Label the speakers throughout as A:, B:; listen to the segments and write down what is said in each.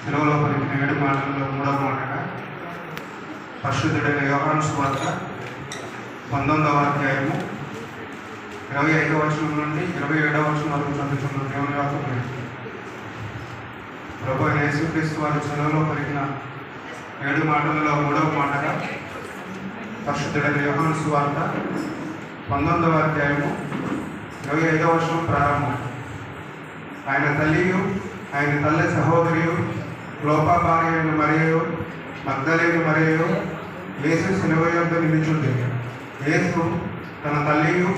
A: సెలవులో పలికిన ఏడు మాటల్లో మూడవ మాటగా పరిశుద్ధుడైన యోహాను స్వార్త పంతొమ్మిదవ అధ్యాయము ఇరవై ఐదవ వచనం నుండి ఇరవై ఏడవ వచనం వరకు చదువుతున్న దేవుని వాక్యం ప్రభు యేసుక్రీస్తు వారి సెలవులో పలికిన ఏడు మాటలలో మూడవ మాటగా పరిశుద్ధుడైన యోహాను స్వార్త పంతొమ్మిదవ అధ్యాయము ఇరవై ఐదవ వచనం ప్రారంభం. ఆయన తల్లియు ఆయన తల్లి సహోదరియు లోపాభార్య అయిన మరియు మగ్ధలేని మరియు యేసు శిలువ యొద్ద నిలుచుంది. యేసు తన తల్లియు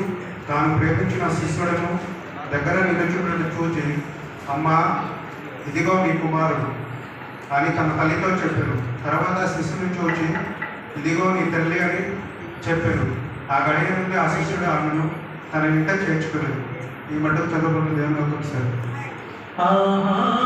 A: తాను ప్రేమించిన శిష్యుడను దగ్గర నిలుచుండని చూచి అమ్మా ఇదిగో నీ కుమారుడు అని తన తల్లితో చెప్పాను తర్వాత శిష్యుని చూచి ఇదిగో నీ తల్లి అని చెప్పాను ఆ గడియ నుండి ఆ శిష్యుడు ఆమెను తన ఇంట చేర్చుకోలేదు ఈ మటుకు
B: ఏమవుతుంది సార్? Aha.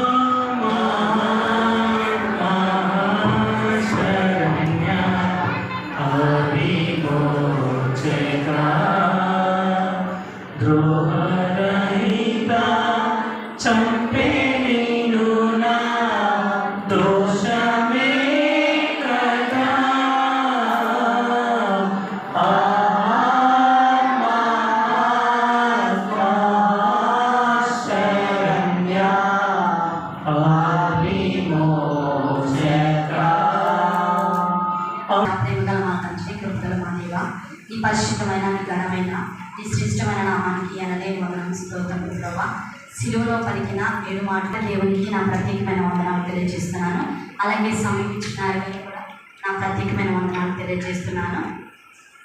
B: పరిశుద్ధమైన మీ ఘనమైన నీ శ్రేష్టమైన నామానికి అనలే వందనం స్తోత్రం ప్రభావ సిలువలో పలికిన ఏడు మాటల దేవునికి నా ప్రత్యేకమైన వందనాలు తెలియజేస్తున్నాను. అలాగే సమీపించిన కూడా. నా ప్రత్యేకమైన వందనాలు తెలియజేస్తున్నాను.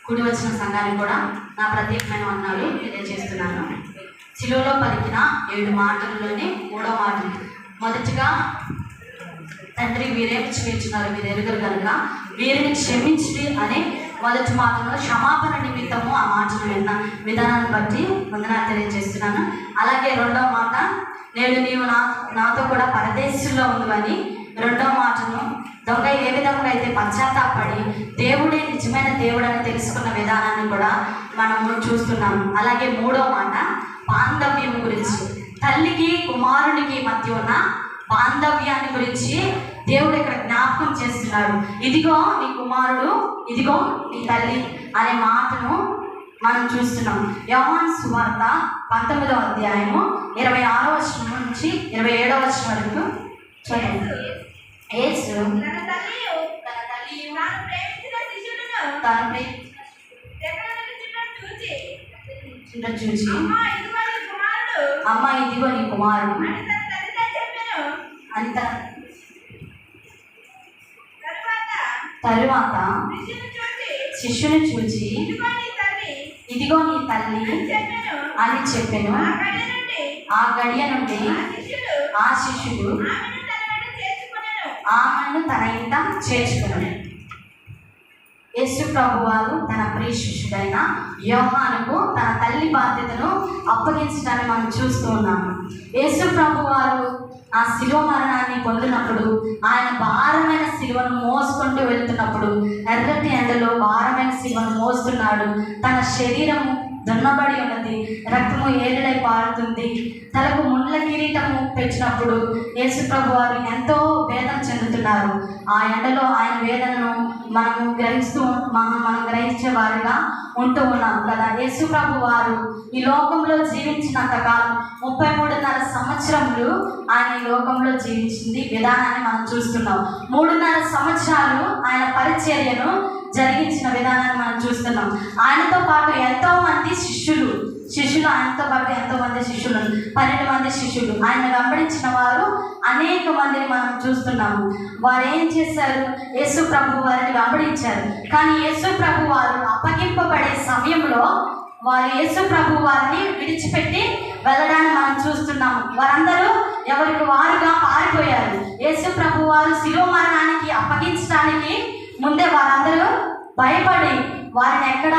B: కుడి వచ్చిన సంఘానికి కూడా నా ప్రత్యేకమైన వందనాలు తెలియజేస్తున్నాను. సిలువలో పలికిన ఏడు మాటల్లోనే మూడో మాట. మొదటిగా తండ్రి మీరేం క్షమించున్నారు మీరు ఎరుగరు కనుక వీరిని క్షమించి అనే మొదటి మాటలో క్షమాపణ నిమిత్తము ఆ మాటను విన్న విధానాన్ని బట్టి వందనాలు తెలియజేస్తున్నాను. అలాగే రెండవ మాట నేను నీవు నా నాతో కూడా పరదేశంలో ఉందని రెండవ మాటను దొంగ ఏ విధంగా అయితే పశ్చాత్తాపడి దేవుడే నిజమైన దేవుడని తెలుసుకున్న విధానాన్ని కూడా మనము చూస్తున్నాము. అలాగే మూడో మాట బాంధవ్యం గురించి. తల్లికి కుమారునికి మధ్య ఉన్న బాంధవ్యాన్ని గురించి దేవుడు ఇక్కడ జ్ఞాపకం చేస్తున్నాడు. ఇదిగో నీ కుమారుడు ఇదిగో నీ తల్లి అనే మాటను మనం చూస్తున్నాం. యోహాన్ సువార్త పంతొమ్మిదవ అధ్యాయము ఇరవై ఆరో వచనం నుంచి ఇరవై ఏడవ వచనం వరకు చూడండి.
C: చూచి
B: చూసి
C: అమ్మా ఇదిగో నీ కుమారుడు.
B: అంత
C: తరువాత శిష్యుని చూచి ఇదిగో నీ తల్లి అని చెప్పాను. ఆ గడియ నుండి
B: ఆ
C: శిష్యుడు ఆమెను తన ఇంత
B: ఆమెను తన ఇంట చేర్చుకున్నాడు. యేసు ప్రభు వారు తన ప్రియ శిష్యుడైన యోహానుకు తన తల్లి బాధ్యతను అప్పగించడాన్ని మనం చూస్తూ ఉన్నాము. యేసు ప్రభు వారు ఆ శిలువ మరణాన్ని పొందినప్పుడు ఆయన భారమైన శిలువను మోసుకుంటూ వెళ్తున్నప్పుడు ఎర్రటి ఎండలో భారమైన శిలువను మోస్తున్నాడు. తన శరీరము దున్నబడి ఉన్నది. రక్తము ఏరులై పారుతుంది. తలకు ముండ్ల కిరీటము పెంచినప్పుడు యేసు ప్రభు వారు ఎంతో వేదన చెందుతున్నారు. ఆ ఎండలో ఆయన వేదనను మనము గ్రహిస్తూ మనం మనం గ్రహించే వారిగా ఉంటూ ఉన్నాం కదా. యేసు ప్రభు వారు ఈ లోకంలో జీవించినంత కాలం ముప్పై మూడున్నర సంవత్సరములు ఆయన ఈ లోకంలో జీవించింది. విధానాన్ని మనం చూస్తున్నాం. మూడున్నర సంవత్సరాలు ఆయన పరిచర్యను జరిగించిన విధానాన్ని మనం చూస్తున్నాం. ఆయనతో పాటు ఎంతో మంది శిష్యులు శిష్యులు ఆయనతో పాటు ఎంతో మంది శిష్యులు పన్నెండు మంది శిష్యులు. ఆయన వెంబడించిన వారు అనేక మందిని మనం చూస్తున్నాము. వారు ఏం చేశారు? యేసు ప్రభు వారిని వెంబడించారు. కానీ యేసు ప్రభు వారు అప్పగింపబడే సమయంలో వారు యేసు ప్రభు వారిని విడిచిపెట్టి వెళ్ళడాన్ని మనం చూస్తున్నాము. వారందరూ ఎవరికి వారుగా పారిపోయారు. యేసు ప్రభు వారు శిలో మరణానికి అప్పగించడానికి ముందే వారందరూ భయపడి వారిని ఎక్కడ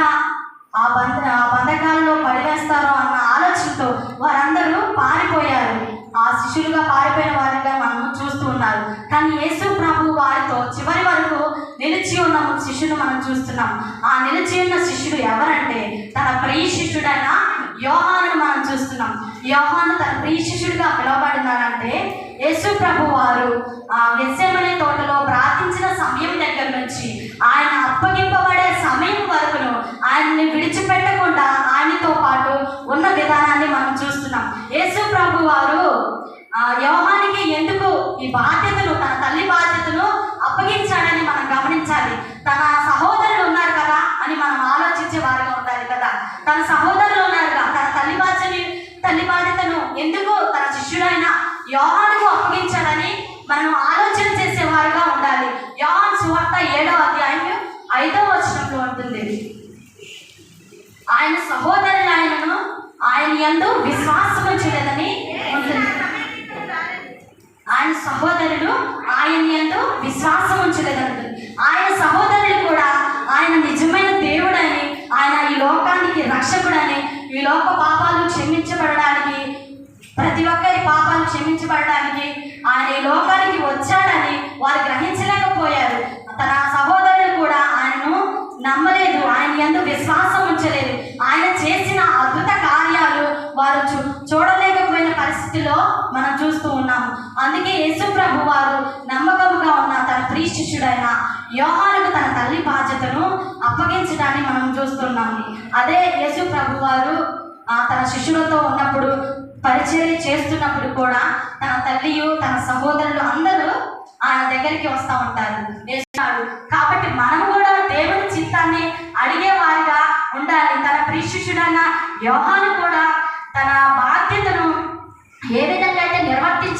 B: ఆ బంధ ఆ బంధకాలలో పడివేస్తారో అన్న ఆలోచనతో వారందరూ పారిపోయారు. ఆ శిష్యులుగా పారిపోయిన వారిగా మనం చూస్తూ ఉన్నారు కానీ యేసు ప్రభు వారితో చివరి వరకు నిలిచి ఉన్న శిష్యుడు మనం చూస్తున్నాం. ఆ నిలిచి ఉన్న శిష్యుడు ఎవరంటే తన ప్రియ శిష్యుడైన యోహాను మనం చూస్తున్నాం. యోహాను తన ప్రియ శిష్యుడిగా పిలువబడినారంటే యేసు ప్రభు వారు ఆ గెస్సెమనే తోటలో ప్రార్థించిన సమయం దగ్గర నుంచి ఆయన అప్పగింపబడే సమయం వరకును ఆయన్ని విడిచిపెట్టకుండా ఆయనతో పాటు ఉన్న విధానాన్ని మనం చూస్తున్నాం. యేసు ప్రభు వారు ఆ యోహానికి ఎందుకు ఈ బాధ్యతను తన తల్లి బాధ్యతను అప్పగించాడని మనం గమనించాలి. తన సహోదరులు ఉన్నారు కదా అని మనం ఆలోచించే వారిగా ఉండాలి కదా. తన సహోదరులు ఉన్నారు కదా తన తల్లి బాధ్యని తల్లి బాధ్యతను ఎందుకు తన శిష్యుడైన యోహానుకు అప్పగించాడని మనం ఆలోచన చేసేవారుగా ఉండాలి యోహాన్ సువార్త ఏడవ అధ్యాయం ఐదవ వచనంలో ఉంటుంది ఆయన సహోదరులు ఆయనను ఆయన యందు విశ్వాసం ఉంచలేదని ఆయన సహోదరులు ఆయన యందు విశ్వాసం ఉంచలేదంటుంది ఆయన సహోదరులు కూడా ఆయన నిజమైన దేవుడని ఆయన ఈ లోకానికి రక్షకుడని ఈ లోక పాపాలు క్షమించబడడానికి ప్రతి ఒక్కరి పాపాలు క్షమించబడడానికి ఆయన ఈ లోకానికి వచ్చాడని వారు గ్రహించారు తన సహోదరులు కూడా ఆయనను నమ్మలేదు ఆయన ఎందు విశ్వాసం ఉంచలేదు ఆయన చేసిన అద్భుత కార్యాలు వారు చూ చూడలేకపోయిన పరిస్థితిలో మనం చూస్తూ ఉన్నాము అందుకే యేసు ప్రభు వారు నమ్మకముగా ఉన్న తన ప్రియ శిష్యుడైన యోహానుకు తన తల్లి బాధ్యతను అప్పగించడాన్ని మనం చూస్తున్నాము అదే యేసు ప్రభు వారు తన శిష్యులతో ఉన్నప్పుడు పరిచర్య చేస్తున్నప్పుడు కూడా తన తల్లియు తన సహోదరులు అందరూ ఆయన దగ్గరికి వస్తూ ఉంటారు. చేస్తున్నాడు కాబట్టి మనం కూడా దేవుని చిత్తాన్ని అడిగేవారిగా ఉండాలి. తన ప్రిశిష్యుడైన యోహాను కూడా తన బాధ్యతను ఏ విధంగా అయితే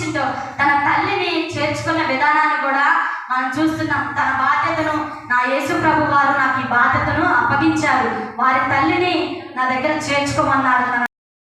B: నిర్వర్తించిందో తన తల్లిని చేర్చుకున్న విధానాన్ని కూడా మనం చూస్తున్నాం. తన బాధ్యతను నా యేసు ప్రభు వారు నాకు ఈ బాధ్యతను అప్పగించారు. వారి తల్లిని నా దగ్గర చేర్చుకోమన్నారు.